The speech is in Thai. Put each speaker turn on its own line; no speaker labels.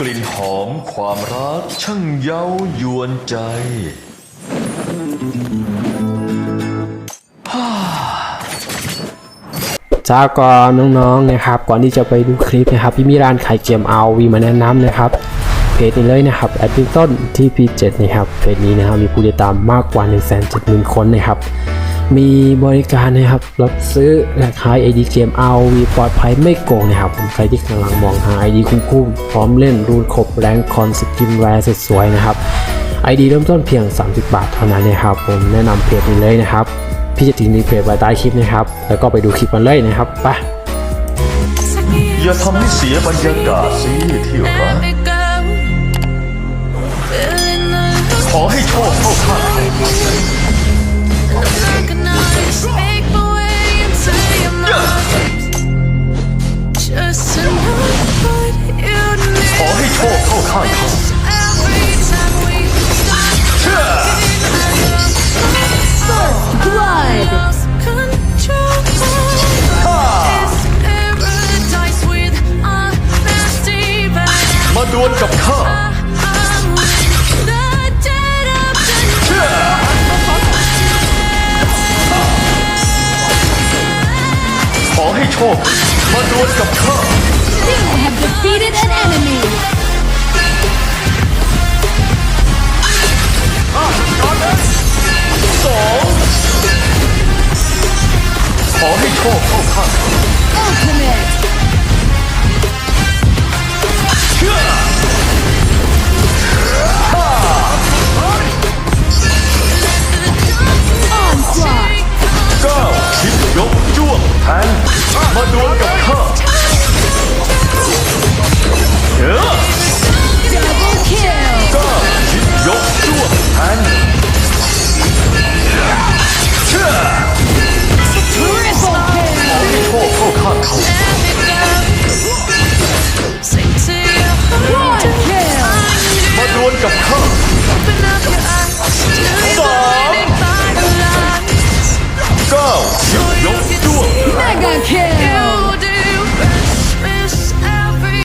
กลิ่นหอมความรักช่างเย้ายวนใจ
จ้าก่อนน้องๆนะครับ ก่อนที่จะไปดูคลิปนะครับ พี่มีร้านขายเกม RV มาแนะนำนะครับเพจนี้เลยนะครับแอดมินต้นที่ P7 นะครับเพจนี้นะครับมีผู้ติดตามมากกว่า 1 7 0 0 0 0 คนนะครับ มีบริการนะครับรับซื้อและขาย ID เกม RV ปลอดภัยไม่โกงนะครับผมใครที่กำลังมองหา ID คุ้มๆพร้อมเล่นรูนครบแรงคอนสกินแวร์สวยๆนะครับ ID เริ่มต้นเพียง 30 บาทเท่านั้นนะครับผมแนะนำเพจนี้เลยนะครับพี่จะทิ้งลิงก์เพจไว้ใต้คลิปนะครับ แล้วก็ไปดูคลิปกันเลยนะครับไป
อย่าทำให้เสียบรรยากาศสิที่รัก ดวลกับข้าขอให้โชค มาดวลกับข้า
defeated an enemy. สอง
ขอให้โชคเข้าข้าง Oh.